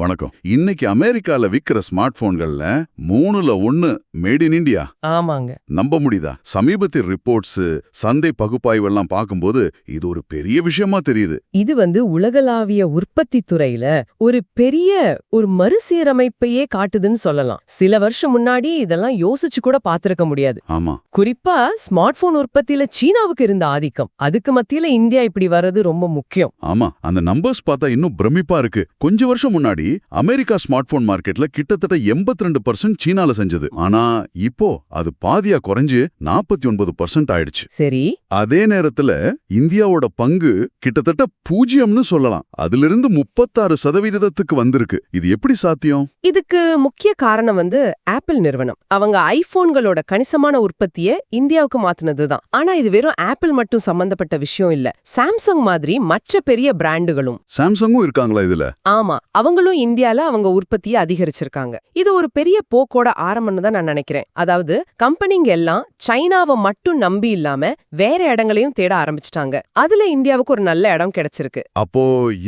வணக்கம். இன்னைக்கு அமெரிக்கால விக்கிற ஸ்மார்ட் போன்கள்ல மூணுல ஒன்னு மேட் இன் இந்தியா. ஆமாங்க. நம்ப முடியுதா? சமீபத்திய ரிப்போர்ட்ஸ் சந்தை பகுப்பாய்வெல்லாம் பார்க்கும்போது இது ஒரு பெரிய விஷயமா தெரியுது. இது வந்து உலகளாவிய உற்பத்தி துறையில ஒரு பெரிய ஒரு மறுசீரமைப்பையே காட்டுதுன்னு சொல்லலாம். சில வருஷம் முன்னாடி இதெல்லாம் யோசிச்சு கூட பார்த்திருக்க முடியாது. ஆமா. குறிப்பா ஸ்மார்ட் போன் உற்பத்தியில சீனாவுக்கு இருந்த ஆதிக்கம். அதுக்கு மத்தியில இந்தியா இப்படி வர்றது ரொம்ப முக்கியம். ஆமா. அந்த நம்பர்ஸ் பார்த்தா இன்னும் பிரமிப்பா இருக்கு. கொஞ்ச வருஷம் முன்னாடி அமெரிக்கா ஸ்மார்ட் போன் மார்க்கெட்ல கிட்டத்தட்ட 82% ரெண்டு பர்சன்ட் சீனால செஞ்சது. ஆனா இப்போ அது பாதியா குறைஞ்சு நாற்பத்தி ஒன்பது பர்சன்ட் ஆயிடுச்சு. சரி. அதே நேரத்துல இந்தியாவோட பங்கு கிட்டத்தட்ட பூஜ்ஜியம்னு சொல்லலாம். அதிலிருந்து முப்பத்தாறு சதவீதத்துக்கு வந்திருக்கு. இது எப்படி சாத்தியம்? இதுக்கு முக்கிய காரணம் வந்து ஆப்பிள் நிறுவனம். அவங்க ஐபோன்களோட கணிசமான உற்பத்திய இந்தியாவுக்கு மாத்துனதுதான் ஆனா இது வெறும் ஆப்பிள் மட்டும் சம்பந்தப்பட்ட விஷயம் இல்ல. சாம்சங் மாதிரி மற்ற பெரிய பிராண்டுகளும். சாம்சங்கும் இருக்காங்களா இதுல? ஆமா. அவங்களும் இந்தியால அவங்க உற்பத்தியை அதிகரிச்சிருக்காங்க. இது ஒரு பெரிய போக்கோட ஆரம்பம்னு தான் நான் நினைக்கிறேன். அதாவது கம்பெனிங்க எல்லாம் சைனாவை மட்டும் நம்பி இல்லாம வேற இடங்களையும் தேட ஆரம்பிச்சிட்டாங்க. அதுல இந்தியாவுக்கு ஒரு நல்ல இடம் கிடைச்சிருக்கு. அப்போ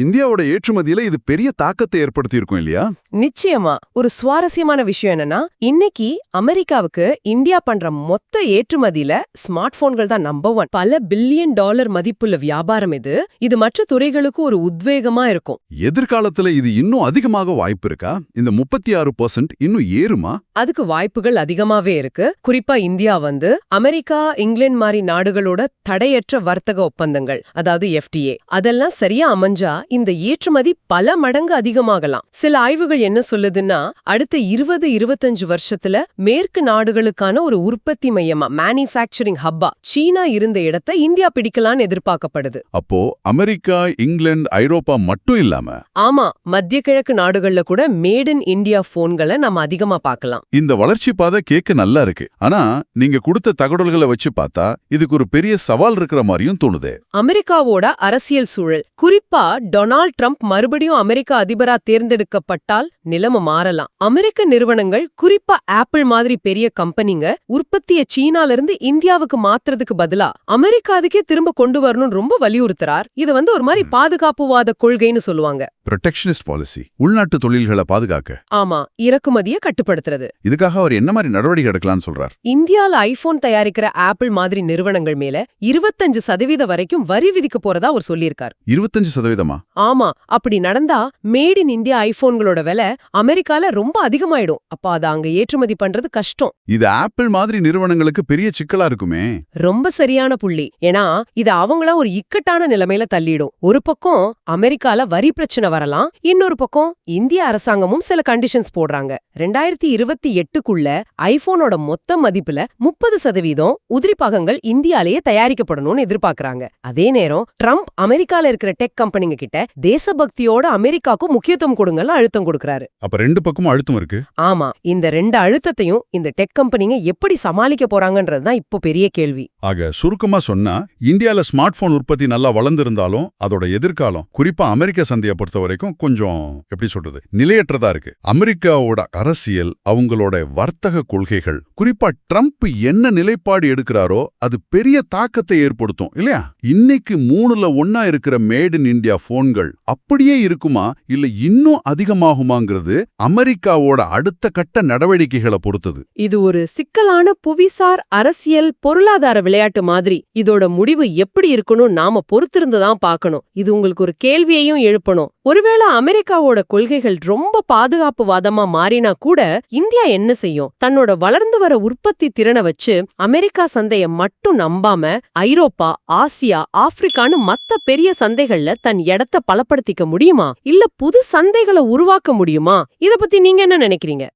இந்தியாவோட ஏற்றுமதியில இது பெரிய தாக்கத்தை ஏற்படுத்தி இருக்கும் இல்லையா? நிச்சயமா ஒரு சுவாரஸ்யமான விஷயம் என்னன்னா இன்னைக்கு அமெரிக்காவுக்கு இந்தியா பண்ற மொத்த ஏற்றுமதியில ஸ்மார்ட் போன்கள் தான் நம்பர் ஒன். பல பில்லியன் டாலர் மதிப்புள்ள வியாபாரம் இது. இது மற்ற துறைகளுக்கு ஒரு உத்வேகமா இருக்கும். எதிர்காலத்துல இது இன்னும் அதிகமாக வாய்ப்பு இருக்கா? இந்த முப்பத்தி ஆறு இன்னும் ஏறுமா? அதுக்கு வாய்ப்புகள் அதிகமாவே இருக்கு. குறிப்பா இந்தியா வந்து அமெரிக்கா இங்கிலாந்து மாதிரி நாடுகளோட தடையற்ற வர்த்தக ஒப்பந்தங்கள் அதாவது எஃப்டிஏ அதெல்லாம் சரியா அமைஞ்சா இந்த ஏற்றுமதி பல மடங்கு அதிகமாகலாம். சில ஆய்வுகள் என்ன சொல்லுதுன்னா அடுத்த இருபது இருபத்தஞ்சு வருஷத்துல மேற்கு நாடுகளுக்கான ஒரு உற்பத்தி மையமா மேனுஃபேக்சரிங் ஹப்பா சீனா இருந்த இடத்தை இந்தியா பிடிக்கலான்னு எதிர்பார்க்கப்படுது. அப்போ அமெரிக்கா இங்கிலாந்து ஐரோப்பா மட்டும் இல்லாம ஆமா மத்திய கிழக்கு நாடுகள்ல கூட மேட் இன் இந்தியா போன்களை நம்ம அதிகமா பார்க்கலாம். இந்த வளர்ச்சி பாதை கேட்க நல்லா இருக்கு. ஆனா நீங்க கொடுத்த தகவல்களை வச்சு பார்த்தா இதுக்கு ஒரு பெரிய சவால் இருக்கிற மாதிரியும் தோணுதே. அமெரிக்காவோட அரசியல் சூழல். குறிப்பா டொனால்ட் ட்ரம்ப் மறுபடியும் அமெரிக்கா அதிபரா தேர்ந்தெடுக்கப்பட்டால் நிலைமை மாறலாம். அமெரிக்க நிறுவனங்கள் குறிப்பா ஆப்பிள் மாதிரி பெரிய கம்பெனிங்க உற்பத்திய சீனால இருந்து இந்தியாவுக்கு மாத்துறதுக்கு பதிலா அமெரிக்கா அதுக்கே திரும்ப கொண்டு வரணும்னு ரொம்ப வலியுறுத்துறார். இது வந்து ஒரு மாதிரி பாதுகாப்புவாத கொள்கைன்னு சொல்லுவாங்க. ப்ரொடெக்ஷனிஸ்ட் பாலிசி உள்நாட்டு தொழில்களை பாதுகாக்க. ஆமா இறக்குமதிய கட்டுப்படுத்துறது. இதுக்காக அவர் என்ன மாதிரி நடவடிக்கை எடுக்கலாம்னு சொல்றார்? இந்தியால ஐபோன் தயாரிக்கிற ஆப்பிள் மாதிரி நிறுவனங்கள் மேல இருபத்தஞ்சு சதவீத வரைக்கும் வரி விதிக்க போறதா அவர் சொல்லியிருக்கார். இருபத்தஞ்சு சதவீதமா? ஆமா அப்படி நடந்தா மேட் இன் இந்தியா ஐபோன்களோட விலை அமெரிக்கால ரொம்ப அதிகமாயிடும். அப்ப அத அங்க ஏற்றுமதி பண்றது கஷ்டம். இது ஆப்பிள் மாதிரி நிறுவனங்களுக்கு பெரிய சிக்கலா இருக்குமே? ரொம்ப சரியான புள்ளி. ஏன்னா இது அவங்கள ஒரு இக்கட்டான நிலைமையில தள்ளிடும். ஒரு பக்கம் அமெரிக்கால வரி பிரச்சனை வரலாம். இன்னொரு பக்கம் இந்திய அரசாங்கமும் சில கண்டிஷன்ஸ் போடுறாங்க. ரெண்டாயிரத்தி இருபத்தி எட்டுக்குள்ள ஐபோனோட மொத்த மதிப்புல முப்பது சதவீதம் உதிரி பாகங்கள் இந்தியாலேயே தயாரிக்கப்படணும்னு எதிர்பார்க்கறாங்க. அதே நேரம் ட்ரம்ப் அமெரிக்கால இருக்கிற டெக் கம்பெனிங்க கிட்ட தேசபக்தியோட அமெரிக்காக்கும் முக்கியத்துவம் கொடுங்கன்னு அழுத்தம் கொடுக்கறாரு. அப்ப ரெண்டு பக்கமும் அழுத்தம் இருக்கு. ஆமா இந்த ரெண்டு அழுத்தத்தையும் இந்த டெக் கம்பெனிங்க எப்படி சமாளிக்க போறாங்கன்றது தான் இப்போ பெரிய கேள்வி. ஆக சுருக்கமா சொன்னா இந்தியால ஸ்மார்ட் போன் உற்பத்தி நல்லா வளர்ந்திருந்தாலும் அதோட எதிர்காலம் குறிப்பா அமெரிக்க சந்தையை பொறுத்த வரைக்கும் கொஞ்சம் எப்படி சொல்றது நிலையற்றதா இருக்கு. அமெரிக்காவோட அரசியல் அவங்களோட வர்த்தக கொள்கைகள் குறிப்பா ட்ரம்ப் என்ன நிலைப்பாடு எடுக்கிறாரோ அது பெரிய தாக்கத்தை ஏற்படுத்தும் இல்லையா? இன்னைக்கு மூணுல ஒன்னா இருக்கிற மேட் இன் இந்தியா போன்கள் அப்படியே இருக்குமா இல்ல இன்னும் வாங்குறது அமெரிக்காவோட அடுத்த கட்ட நடவடிக்கைகளை பொறுத்தது. இது ஒரு சிக்கலான புவிசார் அரசியல் பொருளாதார விளையாட்டு மாதிரி. இதோட முடிவு எப்படி இருக்கணும் நாம பொறுத்திருந்துதான் பாக்கணும் பார்க்கணும். இது உங்களுக்கு ஒரு கேள்வியையும் எழுப்பணும். ஒருவேளை அமெரிக்காவோட கொள்கைகள் ரொம்ப பாதுகாப்பு வாதமா மாறினா கூட இந்தியா என்ன செய்யும்? தன்னோட வளர்ந்து வர உற்பத்தி திறனை வச்சு அமெரிக்கா சந்தைய மட்டும் நம்பாம ஐரோப்பா ஆசியா ஆப்பிரிக்கான்னு மத்த பெரிய சந்தைகள்ல தன் இடத்த பலப்படுத்திக்க முடியுமா? இல்ல புது சந்தைகளை உருவாக்க முடியுமா? இத பத்தி நீங்க என்ன நினைக்கிறீங்க?